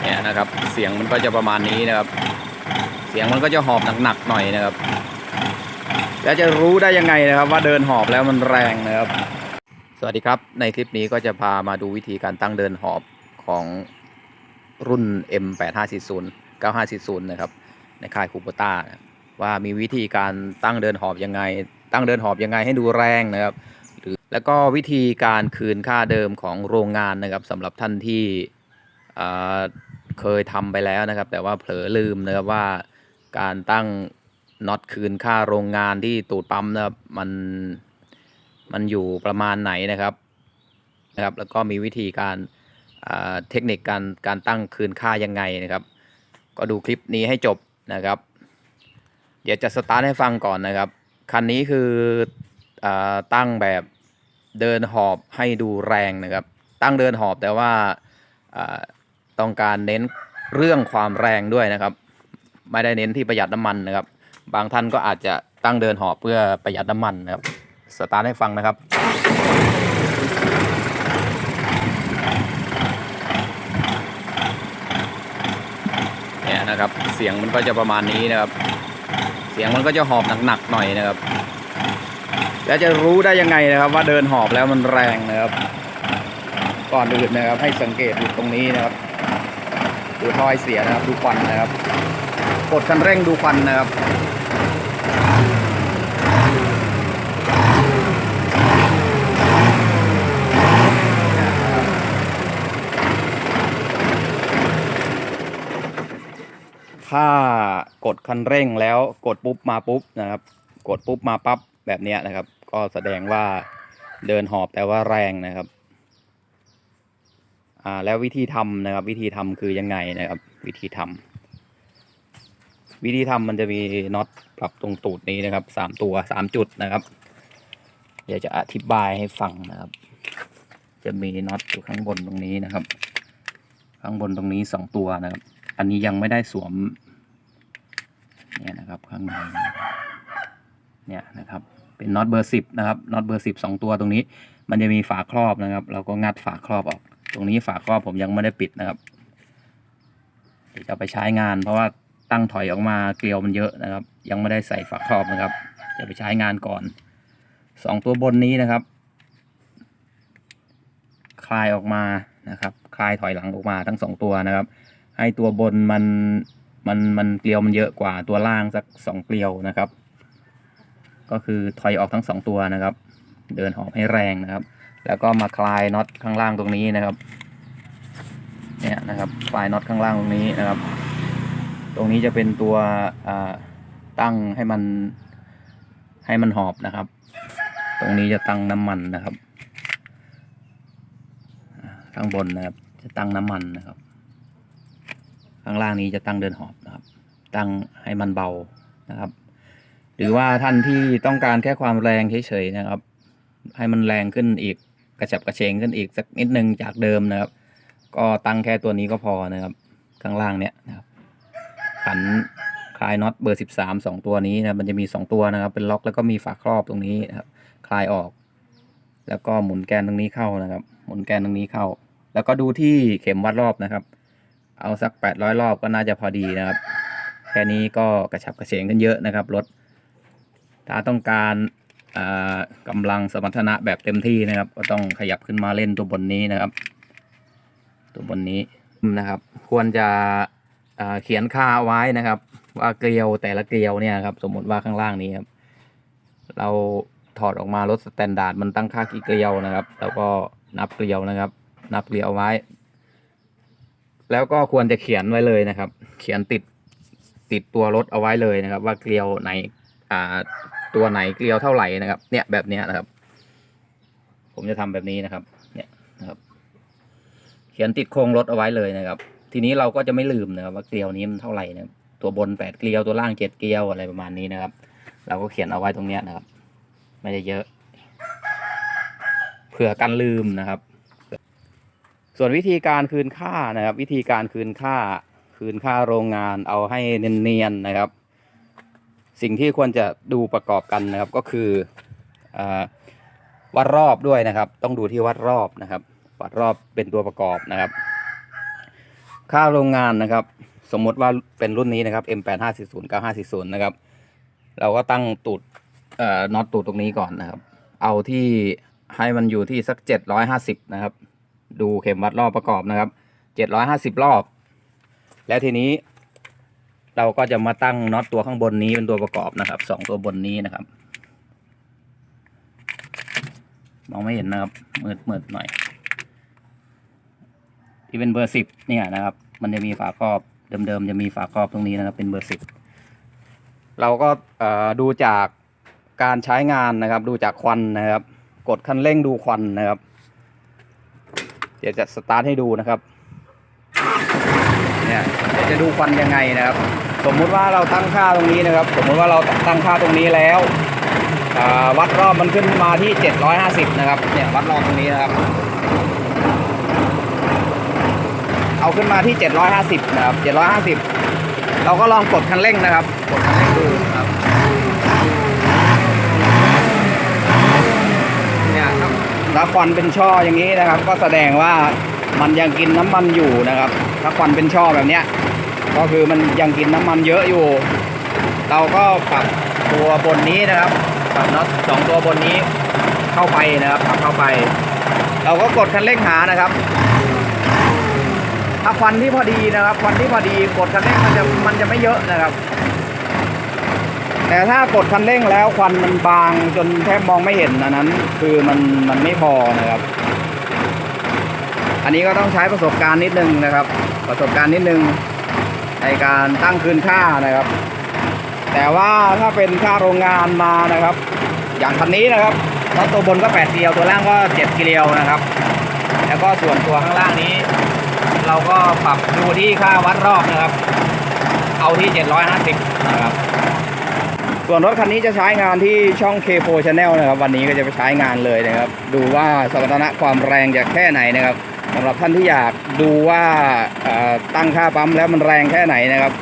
เนี่ยนะครับ เสียงมันก็จะประมาณนี้นะครับ เสียงมันก็จะหอบหนักๆหน่อยนะครับ แล้วจะรู้ได้ยังไงนะครับ ว่าเดินหอบแล้วมันแรงนะครับ สวัสดีครับ ในคลิปนี้ก็จะพามาดูวิธีการตั้งเดินหอบของรุ่น M8540 9540 นะครับ ในค่ายคูโบต้าว่ามีวิธีการตั้งเดินหอบยังไง ตั้งเดินหอบยังไงให้ดูแรงนะครับ แล้วก็วิธีการคืนค่าเดิมของโรงงานนะครับสำหรับท่านที่เคยทำไปแล้วนะครับ แต่ว่าเผลอลืมนะครับว่าการตั้งน็อตคืนค่าโรงงานที่ตูดปั๊มนะครับมันมันอยู่ประมาณไหนนะครับนะครับ แล้วก็มีวิธีการเทคนิคการการตั้งคืนค่ายังไงนะครับ ก็ดูคลิปนี้ให้จบนะครับ เดี๋ยวจะสตาร์ทให้ฟังก่อนนะครับ คันนี้คืออตั้งแบบ เดินหอบให้ดูแรงนะครับ ตั้งเดินหอบแต่ว่าต้องการเน้นเรื่องความแรงด้วยนะครับ ไม่ได้เน้นที่ประหยัดน้ำมันนะครับ บางท่านก็อาจจะตั้งเดินหอบเพื่อประหยัดน้ำมันนะครับสตาร์ทให้ฟังนะครับเนี่ยนะครับเสียงมันก็จะประมาณนี้นะครับ เสียงมันก็จะหอบหนักๆหน่อยนะครับ แล้วจะรู้ได้ยังไงนะครับ ว่าเดินหอบแล้วมันแรงนะครับ ก่อนอื่นนะครับ ให้สังเกตดูตรงนี้นะครับดูถ้อยเสียนะครับ ดูควันนะครับ กดคันเร่งดูควันนะครับถ้ากดคันเร่งแล้วกดปุ๊บมาปุ๊บนะครับ กดปุ๊บมาปั๊บ แบบนี้นะครับ ก็แสดงว่าเดินหอบแต่ว่าแรงนะครับ อ่าแล้ววิธีทำนะครับ วิธีทำคือยังไงนะครับ วิธีทำวิธีทำมันจะมีน็อตปรับตรงตูดนี้นะครับสามตัวสามจุดนะครับเดี๋ยวจะอธิบายให้ฟังนะครับ จะมีน็อตอยู่ข้างบนตรงนี้นะครับ ข้างบนตรงนี้สองตัวนะครับ อันนี้ยังไม่ได้สวมเนี่ยนะครับข้างในนะครับ เนี่ยนะครับเป็นน็อตเบอร์สิบนะครับน็อตเบอร์สิบสองตัวตรงนี้ มันจะมีฝาครอบนะครับ เราก็งัดฝาครอบออก ตรงนี้ฝาครอบผมยังไม่ได้ปิดนะครับเดี๋ยวจะเอาไปใช้งาน เพราะว่าตั้งถอยออกมาเกลียวมันเยอะนะครับ ยังไม่ได้ใส่ฝาครอบนะครับ จะไปใช้งานก่อนสองตัวบนนี้นะครับ คลายออกมานะครับ คลายถอยหลังออกมาทั้งสองตัวนะครับ ให้ตัวบนมันมันมันเกลียวมันเยอะกว่าตัวล่างสักสองเกลียวนะครับ ก็คือถอยออกทั้งสองตัวนะครับ เดินหอบให้แรงนะครับ แล้วก็มาคลายน็อตข้างล่างตรงนี้นะครับ เนี่ยนะครับคลายน็อตข้างล่างตรงนี้นะครับ ตรงนี้จะเป็นตัวตั้งให้มันให้มันหอบนะครับ ตรงนี้จะตั้งน้ำมันนะครับข้างบนนะครับ จะตั้งน้ำมันนะครับ ข้างล่างนี้จะตั้งเดินหอบนะครับ ตั้งให้มันเบานะครับ หรือว่าท่านที่ต้องการแค่ความแรงเฉยๆนะครับ ให้มันแรงขึ้นอีกกระฉับกระเฉงขึ้นอีกสักนิดนึงจากเดิมนะครับ ก็ตั้งแค่ตัวนี้ก็พอนะครับ ข้างล่างเนี้ยนะครับขันคลายน็อตเบอร์สิบสามสองตัวนี้นะมันจะมีสองตัวนะครับ เป็นล็อกแล้วก็มีฝาครอบตรงนี้นะครับ คลายออก แล้วก็หมุนแกนตรงนี้เข้านะครับ หมุนแกนตรงนี้เข้า แล้วก็ดูที่เข็มวัดรอบนะครับ เอาสักแปดร้อยรอบก็น่าจะพอดีนะครับ แค่นี้ก็กระฉับกระเฉงกันเยอะนะครับรถ ถ้าต้องการกำลังสมรรถนะแบบเต็มที่นะครับ ก็ต้องขยับขึ้นมาเล่นตัวบนนี้นะครับ ตัวบนนี้นะครับ ควรจะเขียนค่าไว้นะครับ ว่าเกลียวแต่ละเกลียวเนี่ยครับ สมมติว่าข้างล่างนี้ครับ เราถอดออกมารถสแตนดาร์ดมันตั้งค่ากี่เกลียวนะครับ แล้วก็นับเกลียวนะครับ นับเกลียวไว้ แล้วก็ควรจะเขียนไว้เลยนะครับ เขียนติดติดตัวรถเอาไว้เลยนะครับ ว่าเกลียวไหน อ่าตัวไหนเกลียวเท่าไหร่นะครับ เนี่ยแบบเนี้ยนะครับ ผมจะทำแบบนี้นะครับ เนี่ยนะครับ เขียนติดโครงรถเอาไว้เลยนะครับ ทีนี้เราก็จะไม่ลืมนะครับ ว่าเกลียวนี้มันเท่าไหร่นะครับตัวบนแปดเกลียวตัวล่างเจ็ดเกลียวอะไรประมาณนี้นะครับ เราก็เขียนเอาไว้ตรงเนี้ยนะครับ ไม่ได้เยอะเผื่อกันลืมนะครับ ส่วนวิธีการคืนค่านะครับ วิธีการคืนค่า คืนค่าโรงงานเอาให้เนียนๆนะครับ สิ่งที่ควรจะดูประกอบกันนะครับก็คืออวัดรอบด้วยนะครับ ต้องดูที่วัดรอบนะครับ วัดรอบเป็นตัวประกอบนะครับ ค่าโรงงานนะครับ สมมติว่าเป็นรุ่นนี้นะครับ M8540 9540นะครับ เราก็ตั้งตูดเอ่อน็อตตูดตรงนี้ก่อนนะครับ เอาที่ให้มันอยู่ที่สัก 750 นะครับ ดูเข็มวัดรอบประกอบนะครับ 750 รอบ แล้วทีนี้ เราก็จะมาตั้งน็อตตัวข้างบนนี้เป็นตัวประกอบนะครับสองตัวบนนี้นะครับมองไม่เห็นนะครับมืดมืดหน่อย ที่เป็นเบอร์สิบเนี่ยนะครับ มันจะมีฝาครอบเดิมๆจะมีฝาครอบตรงนี้นะครับ เป็นเบอร์สิบเราก็ดูจากการใช้งานนะครับ ดูจากควันนะครับ กดคันเร่งดูควันนะครับ เดี๋ยวจะสตาร์ทให้ดูนะครับ เนี่ยจะดูควันยังไงนะครับ สมมุติว่าเราตั้งค่าตรงนี้นะครับ สมมุติว่าเราตั้งค่าตรงนี้แล้ววัดรอบมันขึ้นมาที่ 750 นะครับ เนี่ยวัดรอบตรงนี้นะครับ เอาขึ้นมาที่ 750 นะครับ 750 เราก็ลองกดคันเร่งนะครับ กดคันเร่งดูนะครับ เนี่ยครับถ้าควันเป็นช่ออย่างนี้นะครับ ก็แสดงว่ามันยังกินน้ำมันอยู่นะครับ ถ้าควันเป็นช่อแบบเนี้ยก็คือมันยังกินน้ำมันเยอะอยู่ เราก็ปรับตัวบนนี้นะครับปรับน็อตสองตัวบนนี้เข้าไปนะครับปรับเข้าไป เราก็กดคันเร่งหานะครับ ถ้าควันที่พอดีนะครับควันที่พอดีกดคันเร่งมันจะมันจะไม่เยอะนะครับ แต่ถ้ากดคันเร่งแล้วควันมันบางจนแทบมองไม่เห็นอันนั้น คือมันมันไม่พอนะครับ อันนี้ก็ต้องใช้ประสบการณ์นิดนึงนะครับ ประสบการณ์นิดนึงในการตั้งคืนค่านะครับ แต่ว่าถ้าเป็นค่าโรงงานมานะครับ อย่างคันนี้นะครับรถตัวบนก็8เกลียวตัวล่างก็7เกลียวนะครับ แล้วก็ส่วนตัวข้างล่างนี้ เราก็ปรับดูที่ค่าวัดรอบนะครับ เอาที่ 750นะครับส่วนรถคันนี้จะใช้งานที่ช่อง K4 Channel นะครับ วันนี้ก็จะไปใช้งานเลยนะครับ ดูว่าสมรรถนะความแรงจะแค่ไหนนะครับ สำหรับท่านที่อยากดูว่าตั้งค่าปั๊มแล้วมันแรงแค่ไหนนะครับ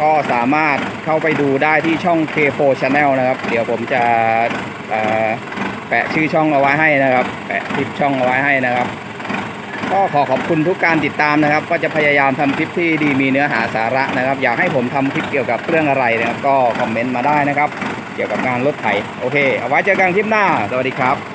ก็สามารถเข้าไปดูได้ที่ช่อง K4 Channel นะครับ เดี๋ยวผมจะแปะชื่อช่องเอาไว้ให้นะครับแปะคลิปช่องเอาไว้ให้นะครับ ก็ขอขอบคุณทุกการติดตามนะครับ ก็จะพยายามทำคลิปที่ดีมีเนื้อหาสาระนะครับ อยากให้ผมทำคลิปเกี่ยวกับเรื่องอะไรนะครับ ก็คอมเมนต์มาได้นะครับ เกี่ยวกับงานรถไถโอเค เอาไว้เจอกันคลิปหน้า สวัสดีครับ